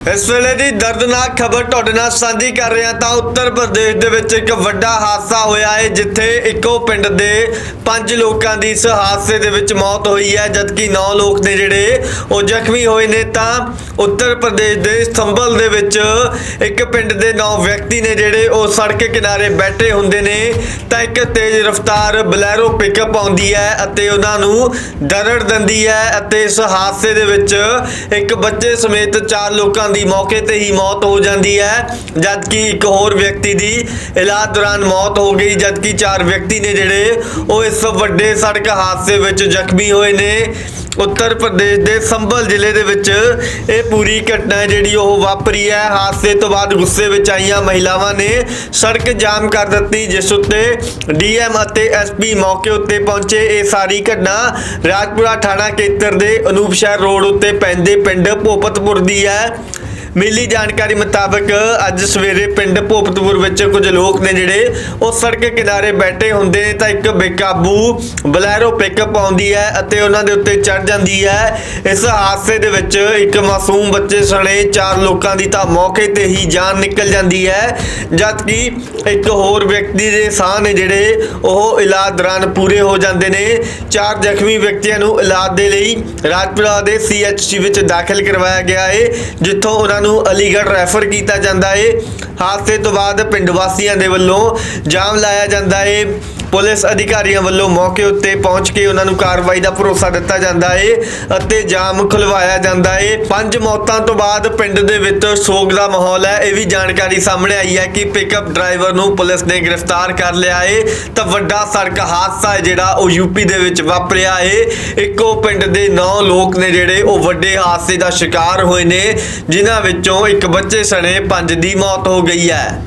ਇਸ ਵੇਲੇ ਦੀ ਦਰਦਨਾਕ ਖਬਰ ਤੁਹਾਡੇ ਨਾਲ ਸਾਂਝੀ ਕਰ ਰਿਹਾ ਤਾਂ ਉੱਤਰ ਪ੍ਰਦੇਸ਼ ਦੇ ਵਿੱਚ ਇੱਕ ਵੱਡਾ ਹਾਦਸਾ ਹੋਇਆ ਹੈ, ਜਿੱਥੇ ਇੱਕੋ ਪਿੰਡ ਦੇ ਪੰਜ ਲੋਕਾਂ ਦੀ ਇਸ ਹਾਦਸੇ ਦੇ ਵਿੱਚ ਮੌਤ ਹੋਈ ਹੈ। ਜਦਕਿ 9 ਲੋਕ ਨੇ ਜਿਹੜੇ ਉਹ ਜ਼ਖਮੀ ਹੋਏ ਨੇ ਤਾਂ ਉੱਤਰ ਪ੍ਰਦੇਸ਼ ਦੇ ਸੰਭਲ ਦੇ ਵਿੱਚ ਇੱਕ ਪਿੰਡ ਦੇ 9 ਵਿਅਕਤੀ ਨੇ ਜਿਹੜੇ ਉਹ ਸੜਕ ਕਿਨਾਰੇ ਬੈਠੇ ਹੁੰਦੇ ਨੇ, ਤਾਂ ਇੱਕ ਤੇਜ਼ ਰਫ਼ਤਾਰ ਬਲੈਰੋ ਪਿਕਅਪ ਆਉਂਦੀ ਹੈ ਅਤੇ ਉਹਨਾਂ ਨੂੰ ਦਰੜ ਦਿੰਦੀ ਹੈ ਅਤੇ ਇਸ ਹਾਦਸੇ ਦੇ ਵਿੱਚ ਇੱਕ ਬੱਚੇ ਸਮੇਤ ਚਾਰ ਲੋਕਾਂ ਦੀ ਮੌਕੇ ਤੇ ਹੀ ਮੌਤ ਹੋ ਜਾਂਦੀ ਹੈ, ਜਦਕਿ ਇੱਕ ਹੋਰ ਵਿਅਕਤੀ ਦੀ ਇਲਾਜ ਦੌਰਾਨ ਮੌਤ ਹੋ ਗਈ, ਜਦਕਿ ਚਾਰ ਵਿਅਕਤੀ ਨੇ ਜਿਹੜੇ ਉਹ ਇਸ ਵੱਡੇ ਸੜਕ ਹਾਦਸੇ ਵਿੱਚ ਜ਼ਖਮੀ ਹੋਏ ਨੇ। ਉੱਤਰ ਪ੍ਰਦੇਸ਼ ਦੇ ਸੰਭਲ ਜ਼ਿਲ੍ਹੇ ਦੇ ਵਿੱਚ ਇਹ ਪੂਰੀ ਘਟਨਾ ਜਿਹੜੀ ਉਹ ਵਾਪਰੀ ਹੈ। ਹਾਦਸੇ ਤੋਂ ਬਾਅਦ ਗੁੱਸੇ ਵਿੱਚ ਆਈਆਂ ਮਹਿਲਾਵਾਂ ਨੇ ਸੜਕ ਜਾਮ ਕਰ ਦਿੱਤੀ, ਜਿਸ ਉੱਤੇ ਡੀਐਮ ਅਤੇ ਐਸਪੀ ਮੌਕੇ ਉੱਤੇ ਪਹੁੰਚੇ। ਇਹ ਸਾਰੀ ਘਟਨਾ ਰਾਜਪੁਰਾ ਥਾਣਾ ਖੇਤਰ ਦੇ ਅਨੂਪ ਸ਼ਹਿਰ ਰੋਡ ਉੱਤੇ ਪੈਂਦੇ ਪਿੰਡ ਭੋਪਤਪੁਰ ਦੀ ਹੈ। ਮਿਲੀ ਜਾਣਕਾਰੀ ਮੁਤਾਬਕ ਅੱਜ ਸਵੇਰੇ ਪਿੰਡ ਭੋਪਤਪੁਰ ਵਿੱਚ ਕੁਝ ਲੋਕ ਨੇ ਜਿਹੜੇ ਉਹ ਸੜਕ ਕਿਨਾਰੇ ਬੈਠੇ ਹੁੰਦੇ ਨੇ ਤਾਂ ਇੱਕ ਬੇਕਾਬੂ ਬਲੈਰੋ ਪਿਕਅਪ ਆਉਂਦੀ ਹੈ ਅਤੇ ਉਹਨਾਂ ਦੇ ਉੱਤੇ ਚੜ ਜਾਂਦੀ ਹੈ। ਇਸ ਹਾਦਸੇ ਦੇ ਵਿੱਚ ਇੱਕ ਮਾਸੂਮ ਬੱਚੇ ਸਣੇ ਚਾਰ ਲੋਕਾਂ ਦੀ ਤਾਂ ਮੌਕੇ ਤੇ ਹੀ ਜਾਨ ਨਿਕਲ ਜਾਂਦੀ ਹੈ, ਜਦਕਿ ਇੱਕ ਹੋਰ ਵਿਅਕਤੀ ਦੇ ਸਾਹ ਨੇ ਜਿਹੜੇ ਉਹ ਇਲਾਜ ਦੌਰਾਨ ਪੂਰੇ ਹੋ ਜਾਂਦੇ ਨੇ। ਚਾਰ ਜ਼ਖਮੀ ਵਿਅਕਤੀਆਂ ਨੂੰ ਇਲਾਜ ਦੇ ਲਈ ਰਾਜਪੁਰਾ ਦੇ ਸੀਐਚਸੀ ਵਿੱਚ ਦਾਖਲ ਕਰਵਾਇਆ ਗਿਆ ਹੈ, ਜਿੱਥੋਂ ਉਹਨਾਂ ਨੂੰ ਅਲੀਗੜ੍ਹ ਰੈਫਰ ਕੀਤਾ ਜਾਂਦਾ ਹੈ ਹਾਦਸੇ ਤੋਂ ਬਾਅਦ ਪਿੰਡ ਵਾਸੀਆਂ ਦੇ ਵੱਲੋਂ ਜਾਮ ਲਾਇਆ ਜਾਂਦਾ ਏ। ਪੁਲਿਸ ਅਧਿਕਾਰੀਆਂ ਵੱਲੋਂ ਮੌਕੇ ਉੱਤੇ ਪਹੁੰਚ ਕੇ ਉਹਨਾਂ ਨੂੰ ਕਾਰਵਾਈ ਦਾ ਭਰੋਸਾ ਦਿੱਤਾ ਜਾਂਦਾ ਏ ਅਤੇ ਜਾਮ ਖੁਲਵਾਇਆ ਜਾਂਦਾ ਏ। ਪੰਜ ਮੌਤਾਂ ਤੋਂ ਬਾਅਦ ਪਿੰਡ ਦੇ ਵਿੱਚ ਸੋਗ ਦਾ ਮਾਹੌਲ ਹੈ। ਇਹ ਵੀ ਜਾਣਕਾਰੀ ਸਾਹਮਣੇ ਆਈ ਹੈ ਕਿ ਪਿਕਅਪ ਡਰਾਈਵਰ ਨੂੰ ਪੁਲਿਸ ਨੇ ਗ੍ਰਿਫਤਾਰ ਕਰ ਲਿਆ ਏ। ਤਾਂ ਵੱਡਾ ਸੜਕ ਹਾਦਸਾ ਹੈ ਜਿਹੜਾ ਉਹ ਯੂਪੀ ਦੇ ਵਿੱਚ ਵਾਪਰਿਆ ਏ। ਇੱਕੋ ਪਿੰਡ ਦੇ 9 ਲੋਕ ਨੇ ਜਿਹੜੇ ਉਹ ਵੱਡੇ ਹਾਦਸੇ ਦਾ ਸ਼ਿਕਾਰ ਹੋਏ ਨੇ, ਜਿਨ੍ਹਾਂ ਵਿੱਚੋਂ ਇੱਕ ਬੱਚੇ ਸਣੇ ਪੰਜ ਦੀ ਮੌਤ ਹੋ ਗਈ ਹੈ।